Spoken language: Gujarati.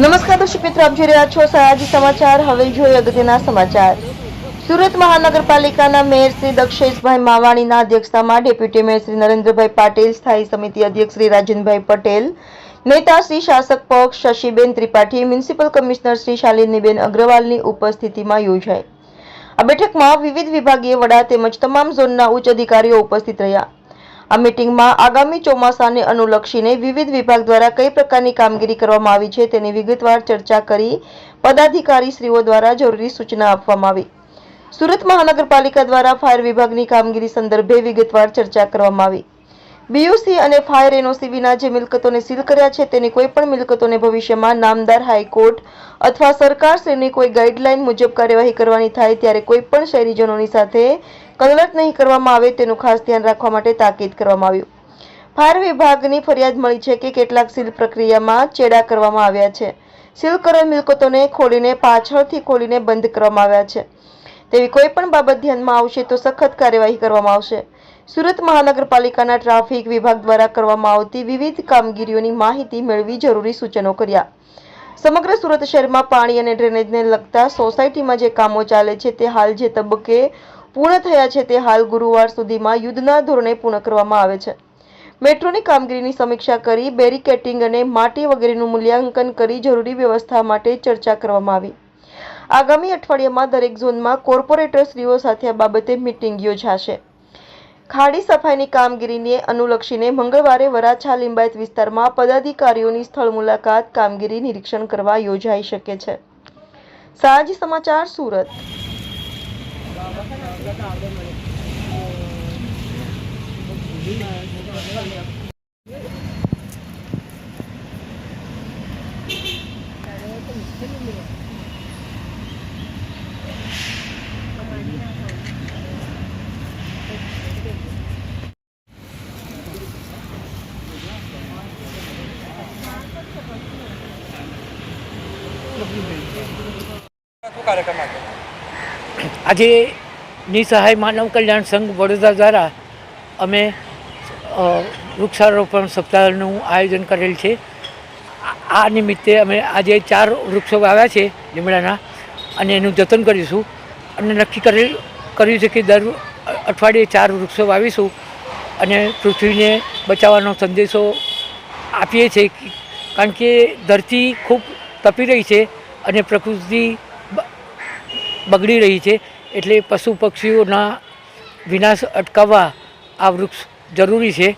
નમસ્કાર દર્શક મિત્રો, આપ જોઈ રહ્યા છો સયાજી સમાચાર. હવે જોઈએ અગત્યના સમાચાર. સુરત મહાનગરપાલિકાના મેયર શ્રી દક્ષેશભાઈ માવાણીના અધ્યક્ષતામાં ડેપ્યુટી મેયર શ્રી નરેન્દ્રભાઈ પાટીલ, સ્થાયી સમિતિ અધ્યક્ષ શ્રી રાજનભાઈ પટેલ, નેતા શ્રી શાસક પક્ષ શશીબેન ત્રિપાઠી, મ્યુનિસિપલ કમિશનર શ્રી શાલિનીબેન અગ્રવાલની ઉપસ્થિતિમાં યોજાઈ. આ બેઠકમાં વિવિધ વિભાગીય વડા તેમજ તમામ ઝોનના ઉચ્ચ અધિકારીઓ ઉપસ્થિત રહ્યા. આ મીટિંગમાં આગામી ચોમાસાને અનુલક્ષીને વિવિધ વિભાગ દ્વારા કઈ પ્રકારની કામગીરી કરવામાં આવી છે તેની વિગતવાર ચર્ચા કરી પદાધિકારીશ્રીઓ દ્વારા જરૂરી સૂચના આપવામાં આવી. સુરત મહાનગરપાલિકા દ્વારા ફાયર વિભાગની કામગીરી સંદર્ભે વિગતવાર ચર્ચા કરવામાં આવી. બીયુસી અને ફાયર એનઓસી વિના જે મિલકતોને સીલ કર્યા છે તેની કોઈ પણ મિલકતોને ભવિષ્યમાં નામદાર હાઈકોર્ટ અથવા સરકારશ્રીની કોઈ ગાઈડલાઈન મુજબ કાર્યવાહી કરવાની થાય ત્યારે કોઈ પણ શહેરીજનોની સાથે કલટ નહીં કરવામાં આવે તેનું ખાસ ધ્યાન રાખવા માટે તાકીદ કરવામાં આવ્યું. ફાયર વિભાગની ફરિયાદ મળી છે કે કેટલાક સીલ પ્રક્રિયામાં ચેડા કરવામાં આવ્યા છે. સીલ કરેલ મિલકતોને ખોલીને પાછળથી ખોલીને બંધ કરવામાં આવ્યા છે. તેવી કોઈ પણ બાબત ધ્યાનમાં આવશે તો સખત કાર્યવાહી કરવામાં આવશે. સુરત મહાનગરપાલિકાના ટ્રાફિક વિભાગ દ્વારા કરવામાં આવતી વિવિધ કામગીરીઓની માહિતી મેળવી જરૂરી સૂચનો કર્યા. સમગ્ર સુરત શહેરમાં પાણી અને ડ્રેનેજને લગતા સોસાયટીમાં જે કામો ચાલે છે તે હાલ જે તબક્કે પૂર્ણ થયા છે તે હાલ ગુરુવાર સુધીમાં યુદ્ધના ધોરણે પૂર્ણ કરવામાં આવે છે. મેટ્રોની કામગીરીની સમીક્ષા કરી બેરિકેટિંગ અને માટી વગેરેનું મૂલ્યાંકન કરી જરૂરી વ્યવસ્થા માટે ચર્ચા કરવામાં આવી. આગામી અઠવાડિયામાં દરેક ઝોનમાં કોર્પોરેટરશ્રીઓ સાથે આ બાબતે મિટિંગ યોજાશે. ખાડી સફાઈની કામગીરીને અનુલક્ષીને મંગળવારે વરાછા લિંબાયત વિસ્તારમાં પદાધિકારીઓની સ્થળ મુલાકાત કામગીરી નિરીક્ષણ કરવા યોજાઈ શકે છે. સાંજ સમાચાર સુરત. આજે નિસહાય માનવ કલ્યાણ સંઘ વડોદરા દ્વારા અમે વૃક્ષારોપણ સપ્તાહનું આયોજન કરેલ છે. આ- નિમિત્તે અમે આજે ચાર વૃક્ષો વાવ્યા છે લીમડાના અને એનું જતન કરીશું. અને નક્કી કરેલ, કર્યું છે કે દર અઠવાડિયે ચાર વૃક્ષો વાવીશું અને પૃથ્વીને બચાવવાનો સંદેશો આપીએ છીએ કારણ કે ધરતી ખૂબ તપી રહી છે અને પ્રકૃતિ બગડી રહી છે. એટલે પશુ પક્ષીઓના વિનાશ અટકાવવા આ વૃક્ષ જરૂરી છે.